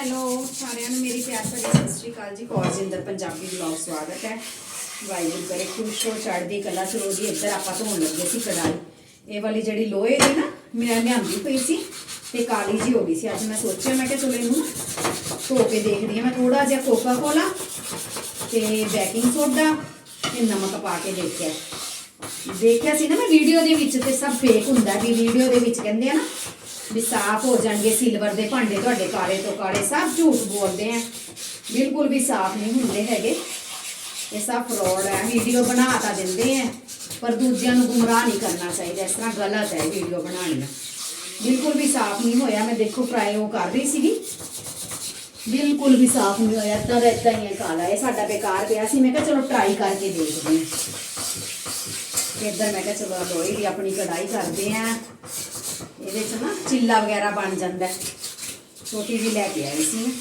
Hello ਸਾਰਿਆਂ ਨੂੰ, ਮੇਰੀ ਪਿਆਰ ਭਰੀ ਸਤਿ ਸ਼੍ਰੀ ਅਕਾਲ ਜੀ। ਕੌਰਜਿੰਦਰ ਪੰਜਾਬੀ ਵਲੌਗ ਸਵਾਗਤ ਹੈ। ਵਾਹਿਗੁਰੂ ਕਰੇ, ਖੁਸ਼ ਹੋ, ਚੜ੍ਹਦੀ ਕਲਾ ਸਰੋ ਜੀ। ਇੱਧਰ ਆਪਾਂ ਧੋਣ ਲੱਗੇ ਸੀ ਕੜਾਈ ਇਹ ਵਾਲੀ ਜਿਹੜੀ ਲੋਹੇ ਦੀ ਨਾ, ਮੈਂ ਲਿਆਂਦੀ ਪਈ ਸੀ ਤੇ ਕਾਲੀ ਜੀ ਹੋ ਗਈ ਸੀ। ਅੱਜ ਮੈਂ ਸੋਚਿਆ, ਮੈਂ ਕਿਹਾ ਚਲੋ ਇਹਨੂੰ ਧੋ ਕੇ ਦੇਖਦੀ ਹਾਂ। ਮੈਂ ਥੋੜਾ ਜਿਹਾ ਕੋਕਾ ਕੋਲਾ ਤੇ ਬੇਕਿੰਗ ਸੋਡਾ ਤੇ ਨਮਕ ਪਾ ਕੇ ਦੇਖਿਆ। ਦੇਖਿਆ ਸੀ ਨਾ ਮੈਂ ਵੀਡੀਓ ਦੇ ਵਿੱਚ ਤੇ ਸਭ ਫੇਕ ਹੁੰਦਾ ਵੀ ਵੀਡੀਓ ਦੇ ਵਿੱਚ ਕਹਿੰਦੇ ਆ ਨਾ ਵੀ ਸਾਫ਼ ਹੋ ਜਾਣਗੇ ਸਿਲਵਰ ਦੇ ਭਾਂਡੇ ਤੁਹਾਡੇ ਕਾਲੇ ਤੋਂ ਕਾਲੇ, ਸਭ ਝੂਠ ਬੋਲਦੇ ਆ। ਬਿਲਕੁਲ ਵੀ ਸਾਫ਼ ਨਹੀਂ ਹੁੰਦੇ ਹੈਗੇ। ਇਹ ਸਭ ਫਰੋਡ ਹੈ ਵੀਡੀਓ ਬਣਾ ਤਾਂ ਦਿੰਦੇ ਆ, ਪਰ ਦੂਜਿਆਂ ਨੂੰ ਗੁੰਮਰਾਹ ਨਹੀਂ ਕਰਨਾ ਚਾਹੀਦਾ। ਇਸ ਤਰ੍ਹਾਂ ਗਲਤ ਹੈ ਵੀਡੀਓ ਬਣਾਉਣੀ ਬਿਲਕੁਲ ਵੀ ਸਾਫ਼ ਨਹੀਂ ਹੋਇਆ। ਮੈਂ ਦੇਖੋ ਫਰਾਈ ਉਹ ਕਰ ਰਹੀ ਸੀਗੀ। ਬਿਲਕੁਲ ਵੀ ਸਾਫ਼ ਨਹੀਂ ਹੋਇਆ। ਤਾਂ ਇਦਾਂ ਹੀ ਹੈ ਕਾਲਾ ਇਹ ਸਾਡਾ ਬੇਕਾਰ ਪਿਆ ਸੀ। ਮੈਂ ਕਿਹਾ ਚਲੋ ਟਰਾਈ ਕਰਕੇ ਦੇਖਦੇ ਹਾਂ। ਇੱਧਰ ਮੈਂ ਕਿਹਾ ਚਲੋ ਲੋਹੀ ਦੀ ਆਪਣੀ ਕੜਾਈ ਕਰਦੇ ਆ ਇਹਦੇ ਚ ਨਾ ਚਿੱਲਾ ਵਗੈਰਾ ਬਣ ਜਾਂਦਾ ਹੈ। ਛੋਟੀ ਜਿਹੀ ਲੈ ਕੇ ਆਈ ਸੀ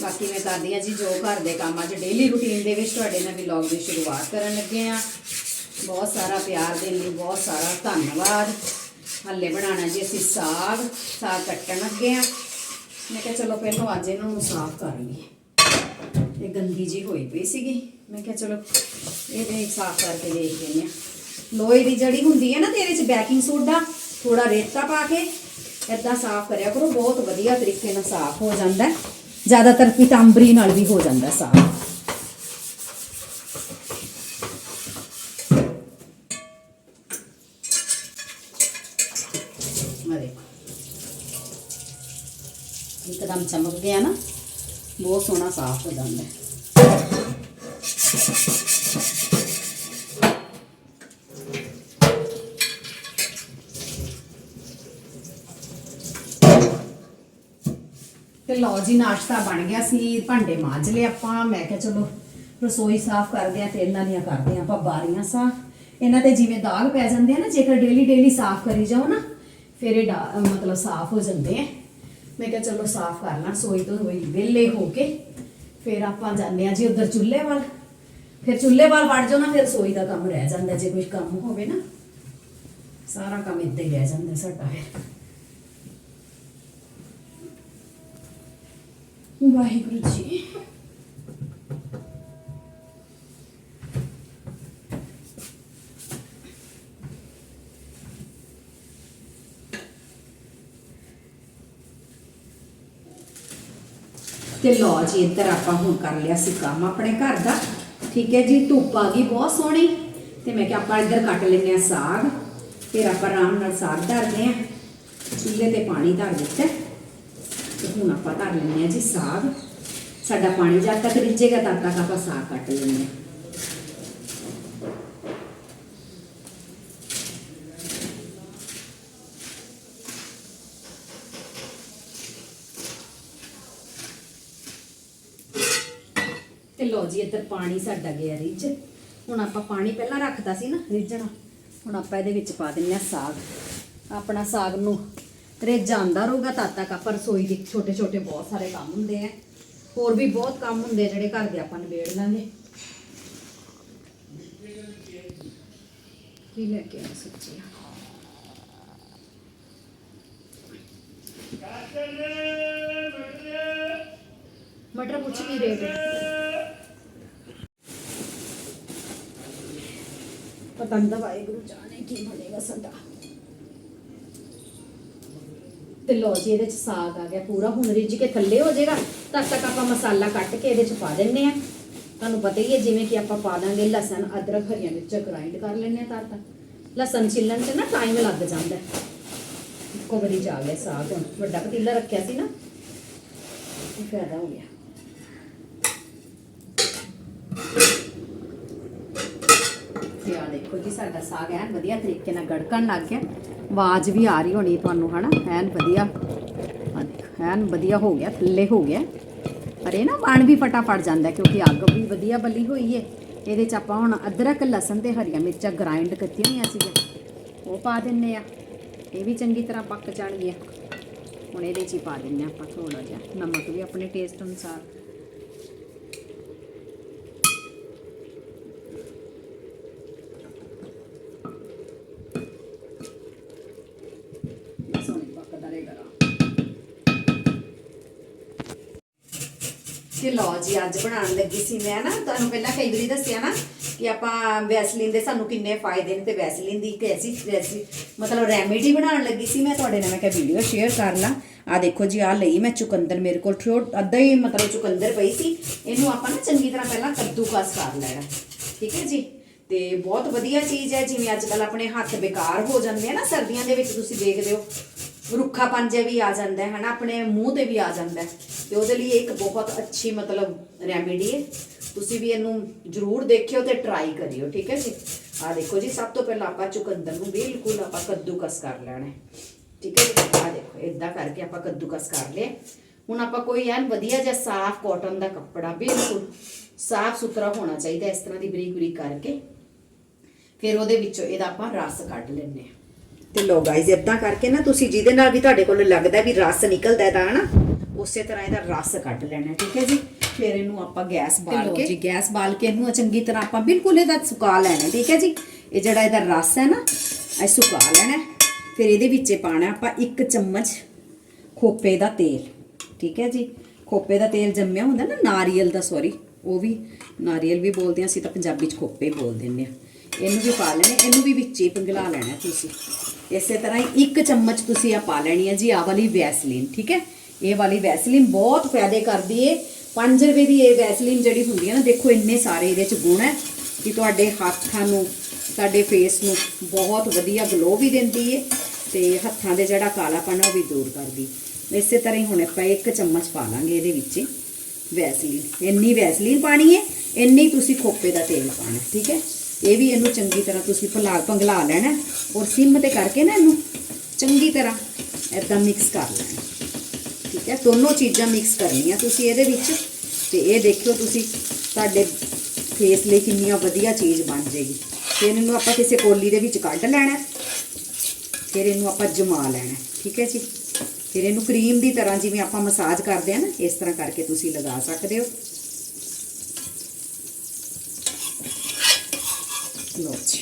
ਬਾਕੀ ਮੈਂ ਕਰਦੀ ਆ ਜੀ, ਜੋ ਘਰ ਦੇ ਕੰਮ ਅੱਜ ਡੇਲੀ ਰੁਟੀਨ ਦੇ ਵਿੱਚ ਤੁਹਾਡੇ ਨਾਲ ਵਲੌਗ ਦੀ ਸ਼ੁਰੂਆਤ ਕਰਨ ਲੱਗੇ ਆ ਬਹੁਤ ਸਾਰਾ ਪਿਆਰ ਦੇਣ ਲਈ, ਬਹੁਤ ਸਾਰਾ ਧੰਨਵਾਦ। ਹੱਲੇ ਬਣਾਉਣਾ ਜੀ ਅਸੀਂ ਸਾਗ ਸਾਗ ਕੱਟਣ ਲੱਗੇ ਆ ਮੈਂ ਕਿਹਾ ਚਲੋ ਪਹਿਲਾਂ ਅੱਜ ਇਹਨਾਂ ਨੂੰ ਸਾਫ਼ ਕਰ ਲਈਏ। ਇਹ ਗੰਦੀ ਜੀ ਹੋਈ ਪਈ ਸੀਗੀ। ਮੈਂ ਕਿਹਾ ਚਲੋ ਇਹਦੇ ਸਾਫ਼ ਕਰਕੇ ਦੇਖ ਲੈਂਦੇ ਆ ਲੋਹੇ ਦੀ ਜੜੀ ਹੁੰਦੀ ਹੈ ਨਾ ਤੇਰੇ ਚ ਬੈਕਿੰਗ ਸੋਡਾ ਥੋੜਾ ਰੇਤਾ ਪਾ ਕੇ ਏਦਾਂ ਸਾਫ਼ ਕਰਿਆ ਕਰੋ ਬਹੁਤ ਵਧੀਆ ਤਰੀਕੇ ਨਾਲ ਸਾਫ਼ ਹੋ ਜਾਂਦਾ ਹੈ ਜ਼ਿਆਦਾਤਰ ਪੀਤਾਂਬਰੀ ਨਾਲ ਵੀ ਹੋ ਜਾਂਦਾ ਹੈ ਸਾਫ਼ ਆ ਦੇਖੋ ਇੱਕਦਮ ਚਮਕ ਗਿਆ ਨਾ ਬਹੁਤ ਸੋਹਣਾ ਸਾਫ਼ ਹੋ ਤੇ ਲਓ ਜੀ, ਨਾਸ਼ਤਾ ਬਣ ਗਿਆ ਸੀ, ਭਾਂਡੇ ਮਾਂਜ ਲਏ ਆਪਾਂ। ਮੈਂ ਕਿਹਾ ਚਲੋ, ਰਸੋਈ ਸਾਫ਼ ਕਰਦੇ ਆ ਤੇ ਇਹਨਾਂ ਦੀਆਂ ਕਰਦੇ ਆ ਆਪਾਂ ਬਾਰੀਆਂ ਸਾਫ਼ ਇਹਨਾਂ ਤੇ ਜਿਵੇਂ ਦਾਗ ਪੈ ਜਾਂਦੇ ਆ ਨਾ, ਜੇਕਰ ਡੇਲੀ ਡੇਲੀ ਸਾਫ਼ ਕਰੀ ਜਾਓ ਨਾ, ਫਿਰ ਇਹ ਮਤਲਬ ਸਾਫ਼ ਹੋ ਜਾਂਦੇ ਆ। ਮੈਂ ਕਿਹਾ ਚਲੋ ਸਾਫ਼ ਕਰ ਲਾਂ, ਰਸੋਈ ਤੋਂ ਹੋਈ ਵਿਹਲੇ ਹੋ ਕੇ। ਫਿਰ ਆਪਾਂ ਜਾਂਦੇ ਆ ਜੀ ਉਧਰ ਚੁੱਲ੍ਹੇ ਵੱਲ। ਫਿਰ ਚੁੱਲ੍ਹੇ ਵੱਲ ਵੜ ਜਾਓ ਨਾ, ਫਿਰ ਰਸੋਈ ਦਾ ਕੰਮ ਰਹਿ ਜਾਂਦਾ, ਜੇ ਕੋਈ ਕੰਮ ਹੋਵੇ ਨਾ। ਸਾਰਾ ਕੰਮ ਇੱਦਾਂ ਹੀ ਰਹਿ ਜਾਂਦਾ ਸਾਡਾ ਫਿਰ। ਵਾਹਿਗੁਰੂ ਜੀ ਤੇ ਲਓ ਜੀ, ਇੱਧਰ ਆਪਾਂ ਹੁਣ ਕਰ ਲਿਆ ਸੀ ਕੰਮ ਆਪਣੇ ਘਰ ਦਾ। ਠੀਕ ਹੈ ਜੀ, ਧੁੱਪ ਆ ਗਈ ਬਹੁਤ ਸੋਹਣੀ। ਤੇ ਮੈਂ ਕਿਹਾ ਆਪਾਂ ਇੱਧਰ ਕੱਟ ਲੈਂਦੇ ਆ ਸਾਗ। ਫਿਰ ਆਪਾਂ ਆਰਾਮ ਨਾਲ ਸਾਗ ਧਰਦੇ ਆ ਚੁੱਲ੍ਹੇ ਤੇ ਪਾਣੀ ਧਰ ਦਿੱਤਾ। ਹੁਣ ਆਪਾਂ ਧਰ ਲੈਂਦੇ ਆ ਜੀ, ਸਾਗ। ਸਾਡਾ ਪਾਣੀ ਜਦ ਤੱਕ ਰਿੱਝੇਗਾ ਤਦ ਤੱਕ ਆਪਾਂ ਸਾਗ ਕੱਟ ਲੈਂਦੇ ਆ ਤੇ ਲਓ ਜੀ, ਇੱਧਰ ਪਾਣੀ ਸਾਡਾ ਗਿਆ ਰਿੱਝ। ਹੁਣ ਆਪਾਂ ਪਾਣੀ ਪਹਿਲਾਂ ਰੱਖਦਾ ਸੀ ਨਾ, ਰਿੱਝਣਾ। ਹੁਣ ਆਪਾਂ ਇਹਦੇ ਵਿੱਚ ਪਾ ਦਿੰਨੇ ਆ ਸਾਗ। ਆਪਣਾ ਸਾਗ ਨੂੰ ਰਿੱਝ ਆਂਦਾ ਰਹੂਗਾ ਤਦ ਤੱਕ ਆਪਾਂ ਰਸੋਈ ਦੇ ਛੋਟੇ ਛੋਟੇ ਬਹੁਤ ਸਾਰੇ ਕੰਮ ਹੁੰਦੇ ਆ ਹੋਰ ਵੀ ਬਹੁਤ ਕੰਮ ਹੁੰਦੇ ਆ ਜਿਹੜੇ ਘਰ ਦੇ ਆਪਾਂ ਨਿਬੇੜ ਲਾਂਗੇ ਕੀ ਲੈ ਕੇ ਆ ਸੱਚੀ ਮਟਰ ਪੁੱਛ ਕੀ ਰੇਟ ਹੈ ਪਤਾ ਨਹੀਂ ਵਾਹਿਗੁਰੂ ਜਾਣੇ ਕੀ ਬਣੇਗਾ ਸਾਡਾ ਤੇ ਲੋ ਜੀ, ਇਹਦੇ ਚ ਸਾਗ ਆ ਗਿਆ ਪੂਰਾ। ਹੁਣ ਰਿੱਝ ਕੇ ਥੱਲੇ ਹੋ ਜਾਏਗਾ, ਤਦ ਤੱਕ ਆਪਾਂ ਮਸਾਲਾ ਕੱਟ ਕੇ ਇਹਦੇ ਚ ਪਾ ਦਿੰਨੇ ਆ ਤੁਹਾਨੂੰ ਪਤਾ ਹੀ ਹੈ, ਜਿਵੇਂ ਕਿ ਆਪਾਂ ਪਾ ਦਾਂਗੇ ਲਸਣ, ਅਦਰਕ, ਹਰੀਆਂ ਮਿਰਚਾਂ ਗ੍ਰਾਈਂਡ ਕਰ ਲੈਣੇ ਆ ਤਦ ਤੱਕ। ਲਸਣ ਛਿੱਲਣ ਚ ਨਾ ਟਾਈਮ ਲੱਗ ਜਾਂਦਾ ਹੈ। ਇੱਕੋ ਵਾਰੀ ਜਾ ਗਿਆ ਸਾਗ ਹੁਣ। ਵੱਡਾ ਪਤੀਲਾ ਰੱਖਿਆ ਸੀ ਨਾ ਫਾਇਦਾ ਹੋ ਗਿਆ। ਤੇ ਆ ਦੇਖੋ ਜੀ ਸਾਡਾ ਸਾਗ ਐਨ ਵਧੀਆ ਤਰੀਕੇ ਨਾਲ ਗੜਕਣ ਲੱਗ ਗਿਆ, ਆਵਾਜ਼ ਵੀ ਆ ਰਹੀ ਹੋਣੀ ਤੁਹਾਨੂੰ, ਹਨਾ? ਐਨ ਵਧੀਆ। ਆ ਦੇਖੋ, ਐਨ ਵਧੀਆ ਹੋ ਗਿਆ, ਥੱਲੇ ਹੋ ਗਿਆ। ਪਰ ਇਹ ਨਾ ਪਾਣ ਵੀ ਫਟਾਫਟ ਜਾਂਦਾ, ਕਿਉਂਕਿ ਅੱਗ ਵੀ ਵਧੀਆ ਬਲੀ ਹੋਈ ਹੈ ਇਹਦੇ ਚ ਆਪਾਂ ਹੁਣ ਅਦਰਕ, ਲਸਣ ਤੇ ਹਰੀਆਂ ਮਿਰਚਾਂ ਗ੍ਰਾਈਂਡ ਕੀਤੀਆਂ ਹੋਈਆਂ ਸੀਗੀਆਂ। ਉਹ ਪਾ ਦਿੰਨੇ ਆ। ਇਹ ਵੀ ਚੰਗੀ ਤਰ੍ਹਾਂ ਪੱਕ ਜਾਣਗੀਆਂ। ਹੁਣ ਇਹਦੇ ਚ ਹੀ ਪਾ ਦਿੰਨੇ ਆ ਆਪਾਂ ਥੋੜਾ ਜਿਹਾ। ਨਮਕ ਵੀ ਆਪਣੇ ਟੇਸਟ ਅਨੁਸਾਰ। ਤੇ ਲਓ ਜੀ, ਅੱਜ ਬਣਾਉਣ ਲੱਗੀ ਸੀ ਮੈਂ ਨਾ, ਤੁਹਾਨੂੰ ਪਹਿਲਾਂ ਕਈ ਵਾਰੀ ਦੱਸਿਆ ਨਾ ਕਿ ਆਪਾਂ ਵੈਸਲੀਨ ਦੇ ਸਾਨੂੰ ਕਿੰਨੇ ਫਾਇਦੇ ਨੇ ਤੇ ਵੈਸਲੀਨ ਦੀ ਇੱਕ ਐਸੀ ਐਸੀ ਮਤਲਬ ਰੈਮੇਡੀ ਬਣਾਉਣ ਲੱਗੀ ਸੀ ਮੈਂ ਤੁਹਾਡੇ ਨਾਲ, ਮੈਂ ਕਿਹਾ ਵੀਡੀਓ ਸ਼ੇਅਰ ਕਰ ਲਾਂ। ਆ ਦੇਖੋ ਜੀ ਆ ਲਈ ਮੈਂ ਚੁਕੰਦਰ ਮੇਰੇ ਕੋਲ ਥੋੜ ਅੱਧਾ ਹੀ ਮਤਲਬ ਚੁਕੰਦਰ ਪਈ ਸੀ, ਇਹਨੂੰ ਆਪਾਂ ਨਾ ਚੰਗੀ ਤਰ੍ਹਾਂ ਪਹਿਲਾਂ ਕੱਦੂਕਸ ਕਰ ਲੈਣਾ, ਠੀਕ ਹੈ ਜੀ? ਤੇ ਬਹੁਤ ਵਧੀਆ ਚੀਜ਼ ਹੈ, ਜਿਵੇਂ ਅੱਜ ਕੱਲ ਆਪਣੇ ਹੱਥ ਬੇਕਾਰ ਹੋ ਜਾਂਦੇ ਆ ਨਾ ਸਰਦੀਆਂ ਦੇ ਵਿੱਚ, ਤੁਸੀਂ ਦੇਖਦੇ ਹੋ। ਰੁੱਖਾਪਨ ਜਿਹਾ ਵੀ ਆ ਜਾਂਦਾ ਹੈ, ਹਨਾ? ਆਪਣੇ ਮੂੰਹ ਤੇ ਵੀ ਆ ਜਾਂਦਾ ਹੈ। ਤੇ ਉਹਦੇ ਲਈ ਇੱਕ ਬਹੁਤ ਅੱਛੀ ਮਤਲਬ ਰੈਮੇਡੀ ਹੈ। ਤੁਸੀਂ ਵੀ ਇਹਨੂੰ ਜ਼ਰੂਰ ਦੇਖਿਓ ਤੇ ਟਰਾਈ ਕਰਿਓ, ਠੀਕ ਹੈ ਜੀ? ਆ ਦੇਖੋ ਜੀ, ਸਭ ਤੋਂ ਪਹਿਲਾਂ ਆਪਾਂ ਚੁਕੰਦਰ ਨੂੰ ਬਿਲਕੁਲ ਆਪਾਂ ਕੱਦੂਕਸ ਕਰ ਲੈਣਾ ਠੀਕ ਹੈ ਜੀ? ਆ ਦੇਖੋ ਇਦਾਂ ਕਰਕੇ ਆਪਾਂ ਕੱਦੂਕਸ ਕਰ ਲਏ। ਹੁਣ ਆਪਾਂ ਕੋਈ ਐਨ ਵਧੀਆ ਜਿਹਾ ਸਾਫ਼ ਕਾਟਨ ਦਾ ਕੱਪੜਾ ਬਿਲਕੁਲ ਸਾਫ਼ ਸੁਥਰਾ ਹੋਣਾ ਚਾਹੀਦਾ ਇਸ ਤਰ੍ਹਾਂ ਦੀ ਬਰੀਕ ਬਰੀਕ ਕਰਕੇ। ਫਿਰ ਉਹਦੇ ਵਿੱਚੋਂ ਇਹਦਾ ਆਪਾਂ ਰਸ ਕੱਢ ਲੈਂਦੇ ਹਾਂ। ਤੇ ਲੋ ਗਾਇਜ਼ ਇਦਾਂ ਕਰਕੇ ਨਾ ਤੁਸੀਂ ਜਿਹਦੇ ਨਾਲ ਵੀ ਤੁਹਾਡੇ ਕੋਲ ਲੱਗਦਾ ਵੀ ਰਸ ਨਿਕਲਦਾ ਇਹਦਾ ਹਨਾ ਉਸੇ ਤਰ੍ਹਾਂ ਇਹਦਾ ਰਸ ਕੱਢ ਲੈਣਾ ਠੀਕ ਹੈ ਜੀ? ਫਿਰ ਇਹਨੂੰ ਆਪਾਂ ਗੈਸ ਬਾਲ ਕੇ ਜੀ ਗੈਸ ਬਾਲ ਕੇ ਇਹਨੂੰ ਚੰਗੀ ਤਰ੍ਹਾਂ ਆਪਾਂ ਬਿਲਕੁਲ ਇਹਦਾ ਸੁਕਾ ਲੈਣਾ ਠੀਕ ਹੈ ਜੀ? ਇਹ ਜਿਹੜਾ ਇਹਦਾ ਰਸ ਹੈ ਨਾ ਇਹ ਸੁਕਾ ਲੈਣਾ। ਫਿਰ ਇਹਦੇ ਵਿੱਚ ਪਾਣਾ ਆਪਾਂ ਇੱਕ ਚਮਚ ਖੋਪੇ ਦਾ ਤੇਲ ਠੀਕ ਹੈ ਜੀ? ਖੋਪੇ ਦਾ ਤੇਲ ਜੰਮਿਆ ਹੁੰਦਾ ਨਾ ਨਾਰੀਅਲ ਦਾ ਸੌਰੀ ਉਹ ਵੀ ਨਾਰੀਅਲ ਵੀ ਬੋਲਦੇ ਆ ਅਸੀਂ ਤਾਂ ਪੰਜਾਬੀ ਚ ਖੋਪੇ ਬੋਲ ਦਿੰਦੇ ਆ ਇਹਨੂੰ ਵੀ ਪਾ ਲੈਣੇ, ਇਹਨੂੰ ਵੀ ਵਿੱਚ ਹੀ ਪਿਘਲਾ ਲੈਣਾ ਤੁਸੀਂ। ਇਸੇ ਤਰ੍ਹਾਂ ਹੀ ਇੱਕ ਚਮਚ ਤੁਸੀਂ ਆ ਪਾ ਲੈਣੀ ਹੈ ਜੀ ਆ ਵਾਲੀ ਵੈਸਲੀਨ, ਠੀਕ ਹੈ? ਇਹ ਵਾਲੀ ਵੈਸਲੀਨ ਬਹੁਤ ਫਾਇਦੇ ਕਰਦੀ ਏ। 5 ਰੁਪਏ ਦੀ ਇਹ ਵੈਸਲੀਨ ਜਿਹੜੀ ਹੁੰਦੀ ਹੈ ਨਾ, ਦੇਖੋ ਇੰਨੇ ਸਾਰੇ ਇਹਦੇ ਚ ਗੁਣ ਹੈ ਕਿ ਤੁਹਾਡੇ ਹੱਥਾਂ ਨੂੰ, ਤੁਹਾਡੇ ਫੇਸ ਨੂੰ ਬਹੁਤ ਵਧੀਆ ਗਲੋ ਵੀ ਦਿੰਦੀ ਏ ਤੇ ਹੱਥਾਂ ਦੇ ਜਿਹੜਾ ਕਾਲਾਪਨ ਆ ਉਹ ਵੀ ਦੂਰ ਕਰਦੀ। ਇਸੇ ਤਰ੍ਹਾਂ ਹੀ ਹੁਣ ਆਪਾਂ ਇੱਕ ਚਮਚ ਪਾ ਲਾਂਗੇ ਇਹਦੇ ਵਿੱਚ ਵੈਸਲੀਨ। ਇੰਨੀ ਵੈਸਲੀਨ ਪਾਣੀ ਹੈ ਇੰਨੀ ਤੁਸੀਂ ਖੋਪੇ ਦਾ ਤੇਲ ਪਾਣਾ, ਠੀਕ ਹੈ? ਇਹ ਵੀ ਇਹਨੂੰ ਚੰਗੀ ਤਰ੍ਹਾਂ ਤੁਸੀਂ ਭਲਾ ਪੰਗਲਾ ਲੈਣਾ ਔਰ ਸਿਮ ਤੇ ਕਰਕੇ ਨਾ ਇਹਨੂੰ ਚੰਗੀ ਤਰ੍ਹਾਂ ਏਦਾਂ ਮਿਕਸ ਕਰ ਲੈਣਾ ਠੀਕ ਹੈ? ਦੋਨੋਂ ਚੀਜ਼ਾਂ ਮਿਕਸ ਕਰਨੀਆਂ ਤੁਸੀਂ ਇਹਦੇ ਵਿੱਚ ਤੇ ਇਹ ਦੇਖਿਓ ਤੁਸੀਂ ਤੁਹਾਡੇ ਫੇਸ ਲਈ ਕਿੰਨੀਆਂ ਵਧੀਆ ਚੀਜ਼ ਬਣ ਜੇਗੀ ਫਿਰ ਇਹਨੂੰ ਆਪਾਂ ਕਿਸੇ ਕੋਲੀ ਦੇ ਵਿੱਚ ਕੱਢ ਲੈਣਾ ਫਿਰ ਇਹਨੂੰ ਆਪਾਂ ਜਮਾ ਲੈਣਾ ਠੀਕ ਹੈ ਜੀ? ਫਿਰ ਇਹਨੂੰ ਕਰੀਮ ਦੀ ਤਰ੍ਹਾਂ ਜਿਵੇਂ ਆਪਾਂ ਮਸਾਜ ਕਰਦੇ ਆ ਨਾ, ਇਸ ਤਰ੍ਹਾਂ ਕਰਕੇ ਤੁਸੀਂ ਲਗਾ ਸਕਦੇ ਹੋ ਲਓ ਜੀ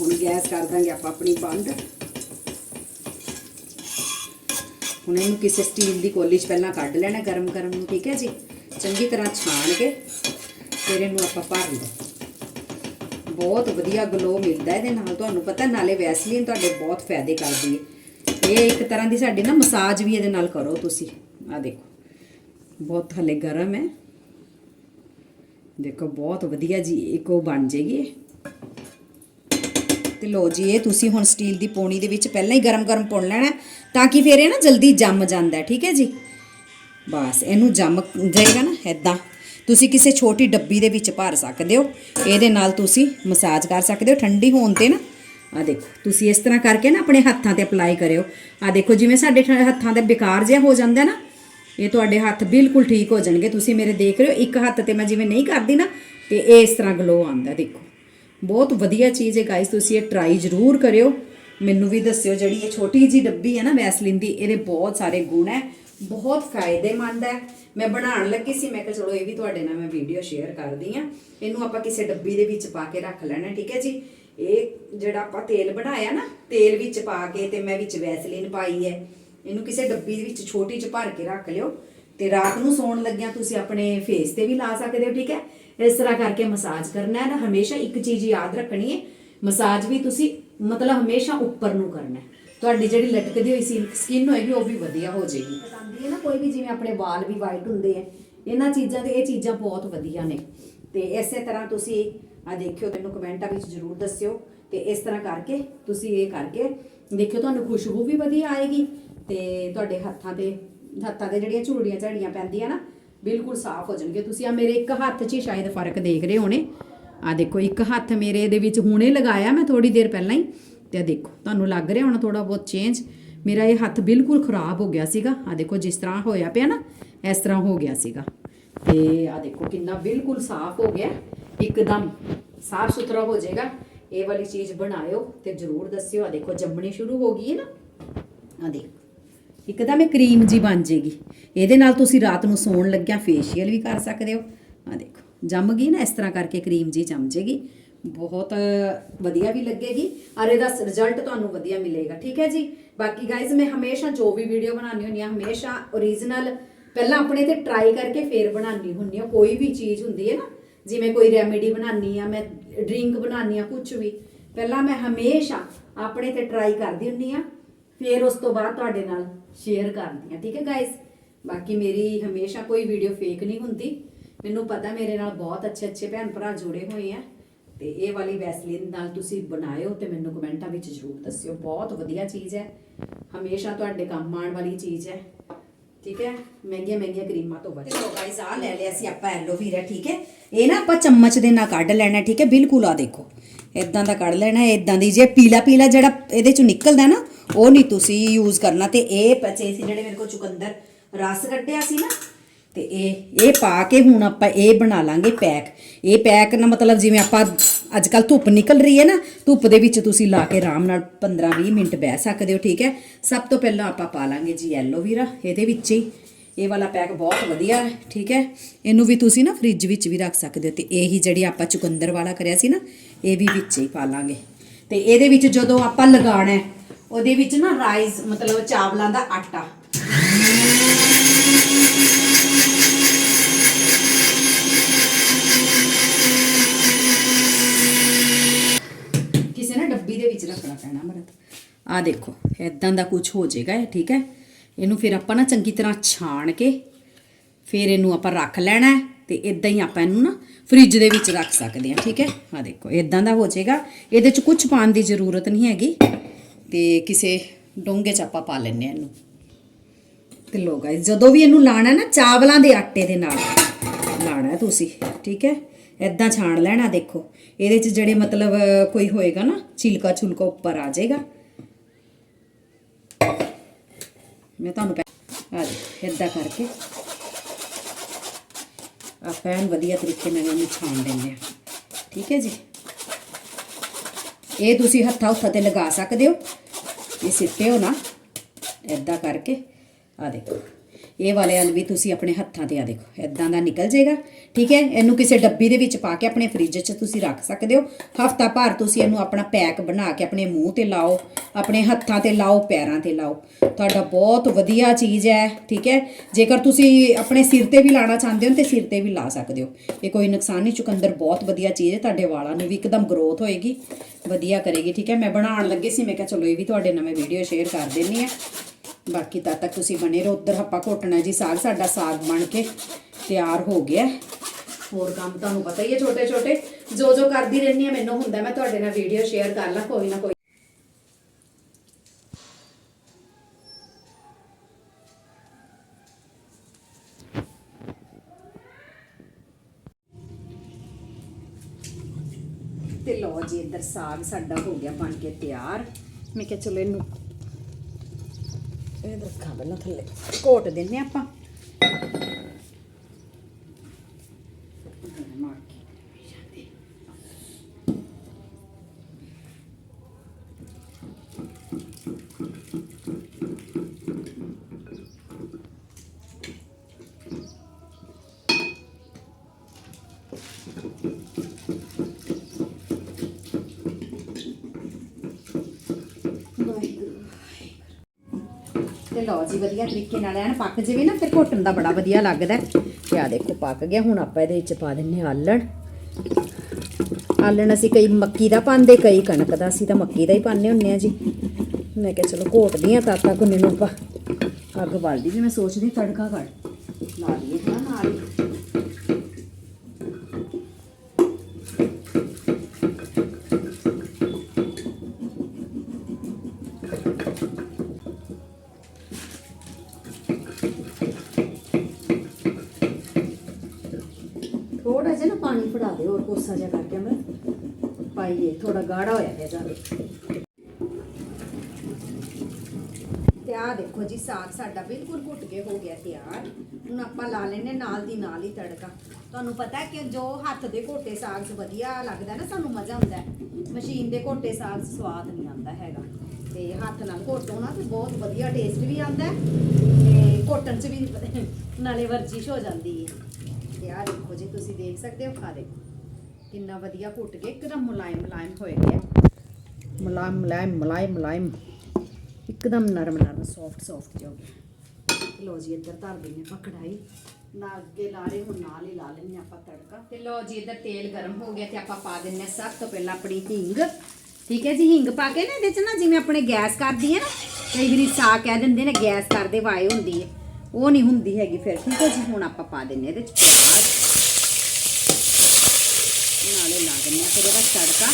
ਹੁਣ ਗੈਸ ਕਰ ਦਾਂਗੇ ਆਪਾਂ ਆਪਣੀ ਬੰਦ। ਹੁਣ ਇਹਨੂੰ ਕਿਸੇ ਸਟੀਲ ਦੀ ਕੋਲੀ 'ਚ ਪਹਿਲਾਂ ਕੱਢ ਲੈਣਾ ਗਰਮ ਗਰਮ ਨੂੰ ਠੀਕ ਹੈ ਜੀ? ਚੰਗੀ ਤਰ੍ਹਾਂ ਛਾਣ ਕੇ ਫਿਰ ਇਹਨੂੰ ਆਪਾਂ ਭਰ ਲਓ ਬਹੁਤ ਵਧੀਆ ਗਲੋ ਮਿਲਦਾ ਇਹਦੇ ਨਾਲ ਤੁਹਾਨੂੰ ਪਤਾ, ਨਾਲੇ ਵੈਸਲੀਨ ਤੁਹਾਡੇ ਬਹੁਤ ਫਾਇਦੇ ਕਰਦੀ ਹੈ। ਇਹ ਇੱਕ ਤਰ੍ਹਾਂ ਦੀ ਸਾਡੀ ਨਾ ਮਸਾਜ ਵੀ ਇਹਦੇ ਨਾਲ ਕਰੋ ਤੁਸੀਂ। ਆ ਦੇਖੋ, ਬਹੁਤ ਹਲੇ ਗਰਮ ਹੈ। ਦੇਖੋ, ਬਹੁਤ ਵਧੀਆ ਜੀ, ਇੱਕ ਉਹ ਬਣ ਜੇਗੀ ਤੇ ਲੋ ਜੀ, ਇਹ ਤੁਸੀਂ ਹੁਣ ਸਟੀਲ ਦੀ ਪੋਣੀ ਦੇ ਵਿੱਚ ਪਹਿਲਾਂ ਹੀ ਗਰਮ-ਗਰਮ ਪੁਣ ਲੈਣਾ ਤਾਂ ਕਿ ਫਿਰ ਇਹ ਨਾ ਜਲਦੀ ਜੰਮ ਜਾਂਦਾ ਠੀਕ ਹੈ ਜੀ? ਬਸ, ਇਹਨੂੰ ਜੰਮ ਜਾਏਗਾ ਨਾ ਐਦਾਂ ਤੁਸੀਂ ਕਿਸੇ ਛੋਟੀ ਡੱਬੀ ਦੇ ਵਿੱਚ ਭਰ ਸਕਦੇ ਹੋ, ਇਹਦੇ ਨਾਲ ਤੁਸੀਂ ਮਸਾਜ ਕਰ ਸਕਦੇ ਹੋ, ਠੰਡੀ ਹੋਣ ਤੇ ਨਾ। ਆ ਦੇਖੋ, ਤੁਸੀਂ ਇਸ ਤਰ੍ਹਾਂ ਕਰਕੇ ਨਾ ਆਪਣੇ ਹੱਥਾਂ ਤੇ ਅਪਲਾਈ ਕਰਿਓ। ਆ ਦੇਖੋ, ਜਿਵੇਂ ਸਾਡੇ ਠ- ਹੱਥਾਂ ਤੇ ਬੇਕਾਰ ਜਿਹਾ ਹੋ ਜਾਂਦਾ ਨਾ, ਇਹ ਤੁਹਾਡੇ ਹੱਥ ਬਿਲਕੁਲ ਠੀਕ ਹੋ ਜਾਣਗੇ। ਤੁਸੀਂ ਮੇਰੇ ਦੇਖ ਰਹੇ ਹੋ, ਇੱਕ ਹੱਥ ਤੇ ਮੈਂ ਜਿਵੇਂ ਨਹੀਂ ਕਰਦੀ ਨਾ, ਤੇ ਇਹ ਇਸ ਤਰ੍ਹਾਂ ਗਲੋ ਆਉਂਦਾ, ਦੇਖੋ। ਬਹੁਤ ਵਧੀਆ ਚੀਜ਼ ਹੈ ਗਾਇਸ ਤੁਸੀਂ ਇਹ ਟਰਾਈ ਜ਼ਰੂਰ ਕਰਿਓ। ਮੈਨੂੰ ਵੀ ਦੱਸਿਓ ਜਿਹੜੀ ਇਹ ਛੋਟੀ ਜੀ ਡੱਬੀ ਹੈ ਨਾ ਵੈਸਲਿਨ ਦੀ, ਇਹਦੇ ਬਹੁਤ ਸਾਰੇ ਗੁਣ ਹੈ, ਬਹੁਤ ਫਾਇਦੇਮੰਦ ਹੈ। ਮੈਂ ਬਣਾਉਣ ਲੱਗੀ ਸੀ, ਮੈਂ ਕਿਹਾ ਚਲੋ ਇਹ ਵੀ ਤੁਹਾਡੇ ਨਾਲ ਮੈਂ ਵੀਡੀਓ ਸ਼ੇਅਰ ਕਰਦੀ ਆ ਇਹਨੂੰ ਆਪਾਂ ਕਿਸੇ ਡੱਬੀ ਦੇ ਵਿੱਚ ਪਾ ਕੇ ਰੱਖ ਲੈਣਾ, ਠੀਕ ਹੈ ਜੀ? ਇਹ ਜਿਹੜਾ ਆਪਾਂ ਤੇਲ ਬਣਾਇਆ ਨਾ, ਤੇਲ ਵਿੱਚ ਪਾ ਕੇ ਤੇ ਮੈਂ ਵਿੱਚ ਵੈਸਲੀਨ ਪਾਈ ਹੈ। ਇਹਨੂੰ ਕਿਸੇ ਡੱਬੀ ਦੇ ਵਿੱਚ ਛੋਟੀ ਚ ਭਰ ਕੇ ਰੱਖ ਲਿਓ। ਤੇ ਰਾਤ ਨੂੰ ਸੌਣ ਲੱਗਿਆਂ ਤੁਸੀਂ ਆਪਣੇ ਫੇਸ ਤੇ ਵੀ ਲਾ ਸਕਦੇ ਹੋ, ਠੀਕ ਹੈ? ਇਸ ਤਰ੍ਹਾਂ ਕਰਕੇ ਮਸਾਜ ਕਰਨਾ ਹੈ ਨਾ, ਹਮੇਸ਼ਾ ਇੱਕ ਚੀਜ਼ ਯਾਦ ਰੱਖਣੀ ਹੈ। ਮਸਾਜ ਵੀ ਤੁਸੀਂ, ਮਤਲਬ ਹਮੇਸ਼ਾ ਉੱਪਰ ਨੂੰ ਕਰਨਾ ਹੈ। ਤੁਹਾਡੀ ਜਿਹੜੀ ਲਟਕਦੀ ਹੋਈ ਸਕਿਨ ਹੋਏਗੀ, ਉਹ ਵੀ ਵਧੀਆ ਹੋ ਜਾਏਗੀ। ਆਂਦੀ ਹੈ ਨਾ, ਕੋਈ ਵੀ ਜਿਵੇਂ ਆਪਣੇ ਵਾਲ ਵੀ ਵਾਈਟ ਹੁੰਦੇ ਆ ਇਹਨਾਂ ਚੀਜ਼ਾਂ ਤੇ ਇਹ ਚੀਜ਼ਾਂ ਬਹੁਤ ਵਧੀਆ ਨੇ। ਤੇ ਇਸੇ ਤਰ੍ਹਾਂ ਤੁਸੀਂ ਆ ਦੇਖਿਓ ਤੈਨੂੰ ਕਮੈਂਟਾਂ ਵਿੱਚ ਜ਼ਰੂਰ ਦੱਸਿਓ। ਤੇ ਇਸ ਤਰ੍ਹਾਂ ਕਰਕੇ ਤੁਸੀਂ ਇਹ ਕਰਕੇ ਦੇਖਿਓ, ਤੁਹਾਨੂੰ ਖੁਸ਼ਬੂ ਵੀ ਵਧੀਆ ਆਏਗੀ ਤੇ ਤੁਹਾਡੇ ਹੱਥਾਂ ਤੇ ਹੱਥਾਂ ਤੇ ਜਿਹੜੀਆਂ ਝੁਰੜੀਆਂ ਝੜੀਆਂ ਪੈਂਦੀਆਂ ਨਾ, ਬਿਲਕੁਲ ਸਾਫ਼ ਹੋ ਜਾਣਗੇ ਤੁਸੀਂ ਆ ਮੇਰੇ ਇੱਕ ਹੱਥ 'ਚ ਹੀ ਸ਼ਾਇਦ ਫ਼ਰਕ ਦੇਖ ਰਹੇ ਹੋਣੇ। ਆ ਦੇਖੋ, ਇੱਕ ਹੱਥ ਮੇਰੇ ਦੇ ਵਿੱਚ ਹੁਣੇ ਲਗਾਇਆ ਮੈਂ ਥੋੜੀ ਦੇਰ ਪਹਿਲਾਂ ਹੀ, ਤੇ ਆ ਦੇਖੋ, ਤੁਹਾਨੂੰ ਲੱਗ ਰਿਹਾ ਹੋਣਾ ਥੋੜਾ ਬਹੁਤ ਚੇਂਜ ਮੇਰਾ ਇਹ ਹੱਥ ਬਿਲਕੁਲ ਖਰਾਬ ਹੋ ਗਿਆ ਸੀਗਾ। ਆ ਦੇਖੋ, ਜਿਸ ਤਰ੍ਹਾਂ ਹੋਇਆ ਪਿਆ ਨਾ, ਇਸ ਤਰ੍ਹਾਂ ਹੋ ਗਿਆ ਸੀਗਾ। ਤੇ ਆ ਦੇਖੋ, ਕਿੰਨਾ ਬਿਲਕੁਲ ਸਾਫ਼ ਹੋ ਗਿਆ। ਇੱਕਦਮ ਸਾਫ਼ ਸੁਥਰਾ ਹੋ ਜਾਏਗਾ। ਇਹ ਵਾਲੀ ਚੀਜ਼ ਬਣਾਇਓ ਤੇ ਜਰੂਰ ਦੱਸਿਓ। ਆ ਦੇਖੋ, ਜੰਮਣੀ ਸ਼ੁਰੂ ਹੋ ਗਈ ਹੈ ਨਾ। ਆ ਦੇਖ। ਇੱਕਦਮ ਇਹ ਕਰੀਮ ਜੀ ਬਣ ਜੇਗੀ। ਇਹਦੇ ਨਾਲ ਤੁਸੀਂ ਰਾਤ ਨੂੰ ਸੌਣ ਲੱਗਿਆ ਫੇਸ਼ੀਅਲ ਵੀ ਕਰ ਸਕਦੇ ਹੋ। ਆ ਦੇਖੋ, ਜੰਮ ਗਈ ਨਾ, ਇਸ ਤਰ੍ਹਾਂ ਕਰਕੇ ਕਰੀਮ ਜੀ ਜੰਮ ਜੇਗੀ। ਬਹੁਤ ਵਧੀਆ ਵੀ ਲੱਗੇਗੀ ਔਰ ਇਹਦਾ ਰਿਜ਼ਲਟ ਤੁਹਾਨੂੰ ਵਧੀਆ ਮਿਲੇਗਾ, ਠੀਕ ਹੈ ਜੀ? ਬਾਕੀ ਗਾਇਜ਼ ਮੈਂ ਹਮੇਸ਼ਾ ਜੋ ਵੀ ਵੀਡੀਓ ਬਣਾਉਣੀ ਹੁੰਦੀ ਆ ਹਮੇਸ਼ਾ ਓਰੀਜਨਲ ਪਹਿਲਾਂ ਆਪਣੇ ਤੇ ਟਰਾਈ ਕਰਕੇ ਫੇਰ ਬਣਾਉਣੀ ਹੁੰਦੀ ਆ ਕੋਈ ਵੀ ਚੀਜ਼ ਹੁੰਦੀ ਹੈ ਨਾ, ਜਿਵੇਂ ਕੋਈ ਰੈਮੇਡੀ ਬਣਾਉਣੀ ਆ ਮੈਂ ਡਰਿੰਕ ਬਣਾਉਣੀ ਆ ਕੁਝ ਵੀ। ਪਹਿਲਾਂ ਮੈਂ ਹਮੇਸ਼ਾ ਆਪਣੇ ਤੇ ਟਰਾਈ ਕਰਦੀ ਹੁੰਦੀ ਆ ਫਿਰ ਉਸ ਤੋਂ ਬਾਅਦ ਤੁਹਾਡੇ ਨਾਲ ਸ਼ੇਅਰ ਕਰਦੀ ਆ ਠੀਕ ਹੈ ਗਾਇਸ ਬਾਕੀ ਮੇਰੀ ਹਮੇਸ਼ਾ ਕੋਈ ਵੀਡੀਓ ਫੇਕ ਨਹੀਂ ਹੁੰਦੀ। ਮੈਨੂੰ ਪਤਾ ਮੇਰੇ ਨਾਲ ਬਹੁਤ ਅੱਛੇ ਅੱਛੇ ਭੈਣ ਭਰਾ ਜੁੜੇ ਹੋਏ ਆ। ਤੇ ਇਹ ਵਾਲੀ ਵੈਸਲੀਨ ਨਾਲ ਤੁਸੀਂ ਬਣਾਇਓ ਤੇ ਮੈਨੂੰ ਕਮੈਂਟਾਂ ਵਿੱਚ ਜ਼ਰੂਰ ਦੱਸਿਓ। ਬਹੁਤ ਵਧੀਆ ਚੀਜ਼ ਹੈ। ਹਮੇਸ਼ਾ ਤੁਹਾਡੇ ਕੰਮ ਆਉਣ ਵਾਲੀ ਚੀਜ਼ ਹੈ। ਠੀਕ ਹੈ? ਮਹਿੰਗੀਆਂ ਮਹਿੰਗੀਆਂ ਕਰੀਮਾਂ ਤੋਂ ਬਚੋ। ਲੋ ਗਾਇਸ ਆ ਲੈ ਲਿਆ ਸੀ ਆਪਾਂ ਐਲੋਵੀਰਾ ਠੀਕ ਹੈ? ਇਹ ਨਾ ਆਪਾਂ ਚਮਚ ਦੇ ਨਾਲ ਕੱਢ ਲੈਣਾ, ਠੀਕ ਹੈ? ਬਿਲਕੁਲ ਆ ਦੇਖੋ। ਇਦਾਂ ਦਾ ਕੱਢ ਲੈਣਾ ਇਦਾਂ ਦੀ ਜੇ ਪੀਲਾ ਪੀਲਾ ਜਿਹੜਾ ਇਹਦੇ ਚੋਂ ਨਿਕਲਦਾ ਨਾ ਉਹ ਨਹੀਂ ਤੁਸੀਂ ਯੂਜ਼ ਕਰਨਾ। ਤੇ ਇਹ ਬਚੇ ਸੀ ਜਿਹੜੇ ਮੇਰੇ ਕੋਲ ਚੁਕੰਦਰ ਰਸ ਕੱਢਿਆ ਸੀ ਨਾ, ਤੇ ਇਹ ਇਹ ਪਾ ਕੇ ਹੁਣ ਆਪਾਂ ਇਹ ਬਣਾ ਲਾਂਗੇ ਪੈਕ। ਇਹ ਪੈਕ ਨਾ ਮਤਲਬ ਜਿਵੇਂ ਆਪਾਂ ਅੱਜ ਕੱਲ ਧੁੱਪ ਨਿਕਲ ਰਹੀ ਹੈ ਨਾ, ਧੁੱਪ ਦੇ ਵਿੱਚ ਤੁਸੀਂ ਲਾ ਕੇ ਆਰਾਮ ਨਾਲ 15-20 ਮਿੰਟ ਬਹਿ ਸਕਦੇ ਹੋ, ਠੀਕ ਹੈ? ਸਭ ਤੋਂ ਪਹਿਲਾਂ ਆਪਾਂ ਪਾ ਲਾਂਗੇ ਜੀ ਐਲੋਵੀਰਾ ਇਹਦੇ ਵਿੱਚ ਹੀ। ਇਹ ਵਾਲਾ ਪੈਕ ਬਹੁਤ ਵਧੀਆ ਹੈ, ਠੀਕ ਹੈ? ਇਹਨੂੰ ਵੀ ਤੁਸੀਂ ਨਾ ਫ੍ਰਿਜ ਵਿੱਚ ਵੀ ਰੱਖ ਸਕਦੇ ਹੋ, ਤੇ ਇਹੀ ਜਿਹੜੀ ਆਪਾਂ ਚੁਕੰਦਰ ਵਾਲਾ ਕਰਿਆ ਸੀ ਨਾ, ਇਹ ਵੀ ਵਿੱਚ ਹੀ ਪਾ ਲਾਂਗੇ। ਤੇ ਇਹਦੇ ਵਿੱਚ ਜਦੋਂ ਆਪਾਂ ਲਗਾਣਾ ਹੈ ਉਹਦੇ ਵਿੱਚ ਨਾ ਰਾਈਸ, ਮਤਲਬ ਚਾਵਲਾਂ ਦਾ ਆਟਾ। ਕਿਸੇ ਨਾ ਡੱਬੀ ਦੇ ਵਿੱਚ ਰੱਖਣਾ ਪੈਣਾ ਮਰਦ। ਆ ਦੇਖੋ ਇਦਾਂ ਦਾ ਕੁਝ ਹੋ ਜਾਏਗਾ ਇਹ, ਠੀਕ ਹੈ? ਇਹਨੂੰ ਫਿਰ ਆਪਾਂ ਨਾ ਚੰਗੀ ਤਰ੍ਹਾਂ ਛਾਣ ਕੇ ਫਿਰ ਇਹਨੂੰ ਆਪਾਂ ਰੱਖ ਲੈਣਾ ਹੈ ਤੇ ਇਦਾਂ ਹੀ ਆਪਾਂ ਇਹਨੂੰ ਨਾ ਫ੍ਰਿਜ ਦੇ ਵਿੱਚ ਰੱਖ ਸਕਦੇ ਹਾਂ, ਠੀਕ ਹੈ? ਆ ਦੇਖੋ ਇਦਾਂ ਦਾ ਹੋ ਜਾਏਗਾ। ਇਹਦੇ ਚ ਕੁਝ ਪਾਉਣ ਦੀ ਜ਼ਰੂਰਤ ਨਹੀਂ ਹੈਗੀ। ਤੇ ਕਿਸੇ ਡੋਂਗੇ ਚ ਆਪਾਂ ਪਾ ਲੈਣੇ ਇਹਨੂੰ। ਤੇ ਲੋ ਗਾਇਸ ਜਦੋਂ ਵੀ ਇਹਨੂੰ ਲਾਣਾ ਨਾ, ਚਾਵਲਾਂ ਦੇ ਆਟੇ ਦੇ ਨਾਲ। ਲਾਣਾ ਤੁਸੀਂ, ਠੀਕ ਹੈ? ਇਦਾਂ ਛਾਣ ਲੈਣਾ, ਦੇਖੋ। ਇਹਦੇ ਚ ਜਿਹੜੇ ਮਤਲਬ ਕੋਈ ਹੋਏਗਾ ਨਾ, ਛਿਲਕਾ ਛੁਲਕਾ ਉੱਪਰ ਆ ਜਾਏਗਾ। ਮੈਂ ਤੁਹਾਨੂੰ ਕਹਿ- ਆ ਦੇਖੋ ਇਦਾਂ ਕਰਕੇ। ਆ ਪੈਨ ਵਧੀਆ ਤਰੀਕੇ ਨਾਲ ਇਹਨੂੰ ਛਾਣ ਲੈਂਦੇ ਆ। ਠੀਕ ਹੈ ਜੀ? ਇਹ ਤੁਸੀਂ ਹੱਥਾਂ ਉੱਥਾਂ ਤੇ ਲਗਾ ਸਕਦੇ ਹੋ। ਇਹ ਸਿੱਟੇ ਹੋ ਨਾ ਇਦਾਂ ਕਰਕੇ ਆ ਦੇਖੋ। ਇਹ ਵਾਲੇ ਹਲ ਵੀ ਤੁਸੀਂ ਆਪਣੇ ਹੱਥਾਂ ਤੇ ਆ ਦੇਖੋ ਇਦਾਂ ਦਾ ਨਿਕਲ ਜਾਏਗਾ, ਠੀਕ ਹੈ? ਇਹਨੂੰ ਕਿਸੇ ਡੱਬੀ ਦੇ ਵਿੱਚ ਪਾ ਕੇ ਆਪਣੇ ਫ੍ਰਿਜ 'ਚ ਤੁਸੀਂ ਰੱਖ ਸਕਦੇ ਹੋ। ਹਫਤਾ ਭਰ ਤੁਸੀਂ ਇਹਨੂੰ ਆਪਣਾ ਪੈਕ ਬਣਾ ਕੇ ਆਪਣੇ ਮੂੰਹ ਤੇ ਲਾਓ ਆਪਣੇ ਹੱਥਾਂ ਤੇ ਲਾਓ, ਪੈਰਾਂ ਤੇ ਲਾਓ। ਤੁਹਾਡਾ ਬਹੁਤ ਵਧੀਆ ਚੀਜ਼ ਹੈ, ਠੀਕ ਹੈ? ਜੇਕਰ ਤੁਸੀਂ ਆਪਣੇ ਸਿਰ ਤੇ ਵੀ ਲਾਣਾ ਚਾਹੁੰਦੇ ਹੋ ਤੇ ਸਿਰ ਤੇ ਵੀ ਲਾ ਸਕਦੇ ਹੋ। ਇਹ ਕੋਈ ਨੁਕਸਾਨ ਨਹੀਂ, ਚੁਕੰਦਰ ਬਹੁਤ ਵਧੀਆ ਚੀਜ਼ ਹੈ, ਤੁਹਾਡੇ ਵਾਲਾਂ ਨੂੰ ਵੀ ਇੱਕਦਮ ਗਰੋਥ ਹੋਏਗੀ, ਵਧੀਆ ਕਰੇਗੀ, ਠੀਕ ਹੈ? ਮੈਂ ਬਣਾਉਣ ਲੱਗੇ ਸੀ, ਮੈਂ ਕਿਹਾ ਚਲੋ ਇਹ ਵੀ ਤੁਹਾਡੇ ਨਾਲ ਮੈਂ ਵੀਡੀਓ ਸ਼ੇਅਰ ਕਰ ਦਿੰਨੀ ਆ ਬਾਕੀ ਤਦ ਤੱਕ ਤੁਸੀਂ ਬਣੇ ਰਹੋ, ਉੱਧਰ ਹੱਪਾ ਘੋਟਣਾ ਜੀ ਸਾਗ, ਸਾਡਾ ਸਾਗ ਬਣ ਕੇ ਤਿਆਰ ਹੋ ਗਿਆ। ਹੋਰ ਕੰਮ ਤੁਹਾਨੂੰ ਪਤਾ ਹੀ ਹੈ ਛੋਟੇ ਛੋਟੇ ਜੋ ਜੋ ਕਰਦੀ ਰਹਿੰਦੀ ਆ ਮੈਨੂੰ ਹੁੰਦਾ, ਮੈਂ ਤੁਹਾਡੇ ਨਾਲ ਵੀਡੀਓ ਸ਼ੇਅਰ ਕਰ ਲਾਂ, ਕੋਈ ਨਾ ਕੋਈ ਤੇ ਲਓ ਜੀ, ਇੱਧਰ ਸਾਗ ਸਾਡਾ ਹੋ ਗਿਆ ਬਣ ਕੇ ਤਿਆਰ। ਮੈਂ ਕਿਹਾ ਚਲੋ ਇਹਨੂੰ ਇਹ ਰੱਖਾਂ ਪਹਿਲਾਂ ਥੱਲੇ। ਘੋਟ ਦਿੰਨੇ ਆਪਾਂ ਮਾਰ ਕੇ ਜਾਂਦੇ। ਤੇ ਲਓ ਜੀ, ਵਧੀਆ ਤਰੀਕੇ ਨਾਲ ਐਨ ਪੱਕ ਜਾਵੇ ਨਾ, ਫਿਰ ਘੋਟਣ ਦਾ ਬੜਾ ਵਧੀਆ ਲੱਗਦਾ ਤੇ ਆ ਦੇਖੋ, ਪੱਕ ਗਿਆ। ਹੁਣ ਆਪਾਂ ਇਹਦੇ ਵਿੱਚ ਪਾ ਦਿੰਨੇ ਹਾਂ ਆਲਣ। ਆਲਣ ਅਸੀਂ ਕਈ ਮੱਕੀ ਦਾ ਪਾਉਂਦੇ, ਕਈ ਕਣਕ ਦਾ। ਅਸੀਂ ਤਾਂ ਮੱਕੀ ਦਾ ਹੀ ਪਾਉਂਦੇ ਹੁੰਨੇ ਆ ਜੀ। ਮੈਂ ਕਿਹਾ ਚਲੋ ਘੋਟਦੀ ਆ ਤਦ ਤੱਕ ਮੈਨੂੰ ਆਪਾਂ ਅੱਗ ਬਾਲਦੀ। ਵੀ ਮੈਂ ਸੋਚਦੀ ਤੜਕਾ ਕੱਢ। ਲਾ ਲਈਏ ਨਾ ਨਾਲ ਹੀ ਥੋੜਾ ਜਿਹਾ ਨਾ ਪਾਣੀ ਫੜਾ ਦੇ ਹੋਰ ਕੋਸਾ ਜਿਹਾ ਕਰਕੇ ਮੈਂ ਪਾਈਏ ਥੋੜਾ ਗਾੜਾ ਹੋਇਆ ਹੈ ਜਾਵੇ ਤੇ ਆ ਦੇਖੋ ਜੀ, ਸਾਗ ਸਾਡਾ ਬਿਲਕੁਲ ਘੁੱਟ ਕੇ ਹੋ ਗਿਆ ਤਿਆਰ। ਹੁਣ ਆਪਾਂ ਲਾ ਲੈਨੇ ਨਾਲ ਦੀ ਨਾਲ ਹੀ ਤੜਕਾ। ਤੁਹਾਨੂੰ ਪਤਾ ਹੈ ਕਿ ਜੋ ਹੱਥ ਦੇ ਘੋਟੇ ਸਾਗ ਵਧੀਆ ਲੱਗਦਾ ਨਾ, ਸਾਨੂੰ ਮਜ਼ਾ ਆਉਂਦਾ ਮਸ਼ੀਨ ਦੇ ਘੋਟੇ ਸਾਗ ਸਵਾਦ ਨਹੀਂ ਆਉਂਦਾ ਹੈਗਾ। ਤੇ ਹੱਥ ਨਾਲ ਘੋਟੋ ਨਾ, ਤੇ ਬਹੁਤ ਵਧੀਆ ਟੇਸਟ ਵੀ ਆਉਂਦਾ ਤੇ ਘੋਟਣ 'ਚ ਵੀ, ਨਾਲੇ ਵਰਜਿਸ਼ ਹੋ ਜਾਂਦੀ ਹੈ। ਤੇ ਆਹ ਦੇਖੋ ਜੀ, ਤੁਸੀਂ ਦੇਖ ਸਕਦੇ ਹੋ ਖਾ ਦੇਖੋ ਕਿੰਨਾ ਵਧੀਆ ਘੁੱਟ ਕੇ ਇੱਕਦਮ ਮੁਲਾਇਮ ਮੁਲਾਇਮ ਹੋਏ ਗਿਆ ਮੁਲਾਇਮ ਮੁਲਾਇਮ ਮੁਲਾਇਮ ਮੁਲਾਇਮ। ਇੱਕਦਮ ਨਰਮ ਨਰਮ ਸੌਫਟ ਸੌਫਟ ਜਿਹਾ ਹੋ ਗਿਆ ਲੋ ਜੀ, ਇੱਧਰ ਧਰ ਦਿੰਨੇ ਆਪਾਂ ਕੜਾਈ ਨਾ ਅੱਗੇ ਲਾ ਰਹੇ, ਹੁਣ ਨਾਲ ਹੀ ਲਾ ਲੈਣੇ ਆਪਾਂ ਤੜਕਾ। ਤੇ ਲੋ ਜੀ, ਇੱਧਰ ਤੇਲ ਗਰਮ ਹੋ ਗਿਆ ਤੇ ਆਪਾਂ ਪਾ ਦਿੰਨੇ ਸਭ ਤੋਂ ਪਹਿਲਾਂ ਆਪਣੀ ਹਿੰਗ। ਠੀਕ ਹੈ ਜੀ, ਹਿੰਗ ਪਾ ਕੇ ਨਾ ਇਹਦੇ ਚ ਨਾ, ਜਿਵੇਂ ਆਪਣੇ ਗੈਸ ਕਰਦੀ ਹੈ ਨਾ, ਕਈ ਵਾਰੀ ਸਾ ਕਹਿ ਦਿੰਦੇ ਨੇ, ਗੈਸ ਕਰਦੇ ਵਾਏ ਹੁੰਦੀ ਹੈ। ਉਹ ਨਹੀਂ ਹੁੰਦੀ ਹੈਗੀ ਫਿਰ, ਠੀਕ ਹੈ ਜੀ? ਹੁਣ ਆਪਾਂ ਪਾ ਦਿੰਨੇ ਇਹਦੇ ਚ ਪਿਆਜ਼। ਨਾਲੇ ਲਾ ਦਿੰਨੇ ਆ ਫਿਰ ਇਹਦਾ ਤੜਕਾ।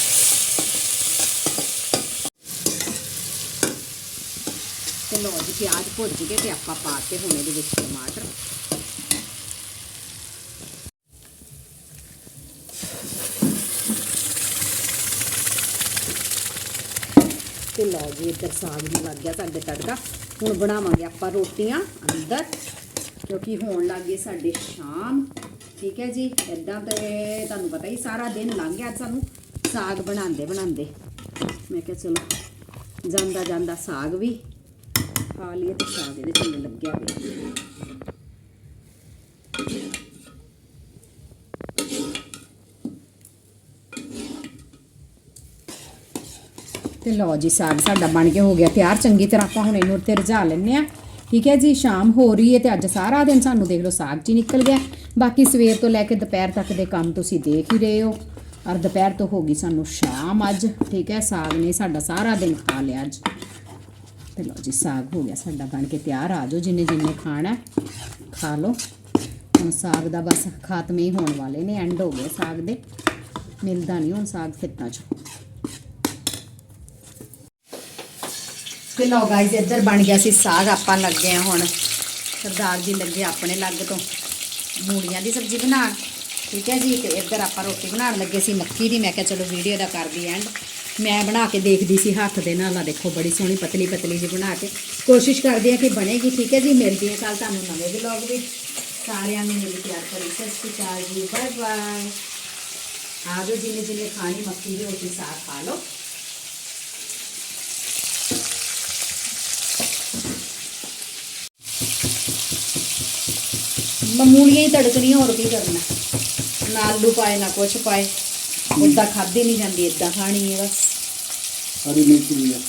ਤੇ ਲੋ ਜੀ, ਪਿਆਜ਼ ਭੁੱਜ ਗਏ ਤੇ ਆਪਾਂ ਪਾ ਕੇ ਹੁਣ ਇਹਦੇ ਵਿੱਚ ਟਮਾਟਰ ਤੇ ਲਓ ਜੀ, ਇੱਧਰ ਸਾਗ ਨੂੰ ਲੱਗ ਗਿਆ ਸਾਡੇ ਤੜਕਾ। ਹੁਣ ਬਣਾਵਾਂਗੇ ਆਪਾਂ ਰੋਟੀਆਂ ਅੰਦਰ, ਕਿਉਂਕਿ ਹੋਣ ਲੱਗ ਗਈ ਸਾਡੇ ਸ਼ਾਮ, ਠੀਕ ਹੈ ਜੀ? ਇਦਾਂ ਤੇ ਤੁਹਾਨੂੰ ਪਤਾ ਹੀ ਸਾਰਾ ਦਿਨ ਲੰਘ ਗਿਆ ਸਾਨੂੰ ਸਾਗ ਬਣਾਉਂਦੇ ਬਣਾਉਂਦੇ। ਮੈਂ ਕਿਹਾ ਚਲੋ, ਜਾਂਦਾ ਜਾਂਦਾ ਸਾਗ ਵੀ ਖਾ ਲਈਏ ਤੇ ਸਾਗ ਇਹਦੇ ਥੱਲੇ ਲੱਗਿਆ ਹੋਇਆ। ਤੇ ਲਓ ਜੀ ਸਾਗ ਸਾਡਾ ਬਣ ਕੇ ਹੋ ਗਿਆ ਤਿਆਰ। ਚੰਗੀ ਤਰ੍ਹਾਂ ਆਪਾਂ ਹੁਣ ਇਹਨੂੰ ਉੱਤੇ ਰਝਾ ਲੈਣੇ ਆ ਠੀਕ ਹੈ ਜੀ, ਸ਼ਾਮ ਹੋ ਰਹੀ ਹੈ ਤੇ ਅੱਜ ਸਾਰਾ ਦਿਨ ਸਾਨੂੰ ਦੇਖ ਲਓ ਸਾਗ 'ਚ ਹੀ ਨਿਕਲ ਗਿਆ। ਬਾਕੀ ਸਵੇਰ ਤੋਂ ਲੈ ਕੇ ਦੁਪਹਿਰ ਤੱਕ ਦੇ ਕੰਮ ਤੁਸੀਂ ਦੇਖ ਹੀ ਰਹੇ ਹੋ। ਔਰ ਦੁਪਹਿਰ ਤੋਂ ਹੋ ਗਈ ਸਾਨੂੰ ਸ਼ਾਮ ਅੱਜ। ਠੀਕ ਹੈ, ਸਾਗ ਨੇ ਸਾਡਾ ਸਾਰਾ ਦਿਨ ਖਾ ਲਿਆ ਅੱਜ। ਤੇ ਲਓ ਜੀ, ਸਾਗ ਹੋ ਗਿਆ ਸਾਡਾ ਬਣ ਕੇ ਤਿਆਰ। ਆ ਜਾਓ ਜਿੰਨੇ ਜਿੰਨੇ ਖਾਣਾ ਖਾ ਲਓ। ਹੁਣ ਸਾਗ ਦਾ ਬਸ ਖਾਤਮੇ ਹੀ ਹੋਣ ਵਾਲੇ ਨੇ ਐਂਡ ਹੋ ਗਏ ਸਾਗ ਦੇ। ਮਿਲਦਾ ਨਹੀਂ ਹੁਣ ਸਾਗ ਖੇਤਾਂ 'ਚ। ਤੇ ਲਓ ਗਾਇਜ਼ ਇੱਧਰ ਬਣ ਗਿਆ ਸੀ ਸਾਗ, ਆਪਾਂ ਲੱਗੇ ਆ ਹੁਣ। ਸਰਦਾਰ ਜੀ ਲੱਗੇ ਆਪਣੇ ਲੱਗ ਤੋਂ। ਮੂਲੀਆਂ ਦੀ ਸਬਜ਼ੀ ਬਣਾਉਣ ਠੀਕ ਹੈ ਜੀ? ਤੇ ਇੱਧਰ ਆਪਾਂ ਰੋਟੀ ਬਣਾਉਣ ਲੱਗੇ ਸੀ ਮੱਕੀ ਦੀ। ਮੈਂ ਕਿਹਾ ਚਲੋ ਵੀਡੀਓ ਦਾ ਕਰਦੀ ਐਂਡ ਮੈਂ ਬਣਾ ਕੇ ਦੇਖਦੀ ਸੀ ਹੱਥ ਦੇ ਨਾਲ। ਆ ਦੇਖੋ, ਬੜੀ ਸੋਹਣੀ ਪਤਲੀ ਪਤਲੀ ਜਿਹੀ ਬਣਾ ਕੇ। ਕੋਸ਼ਿਸ਼ ਕਰਦੀ ਆ ਕਿ ਬਣੇਗੀ, ਠੀਕ ਹੈ ਜੀ? ਮਿਲਦੀ ਹੈ ਕੱਲ ਤੁਹਾਨੂੰ ਨਵੇਂ ਵਲੌਗ ਵਿੱਚ। ਸਾਰਿਆਂ ਨੂੰ ਮੇਰੀ ਪਿਆਰ ਕਰੀ ਸਤਿ ਸ਼੍ਰੀ ਅਕਾਲ ਜੀ। ਬਾਏ ਬਾਏ ਆ ਜਾਓ ਜਿੰਨੇ ਜਿੰਨੇ ਖਾਣੀ ਮੱਕੀ ਦੀ ਰੋਟੀ ਸਾਗ ਖਾ ਲਓ। ਮੂਲੀਆਂ ਹੀ ਤੜਕਣੀਆਂ ਹੋਰ ਕੀ ਕਰਨਾ? ਨਾ ਆਲੂ ਪਾਏ, ਨਾ ਕੁਛ ਪਾਏ। ਏਦਾਂ ਖਾਦੀ ਨਹੀਂ ਜਾਂਦੀ, ਏਦਾਂ ਖਾਣੀ ਹੈ ਬਸ। ਹਰੀ ਮਿਰਚ ਵੀ ਹੈ।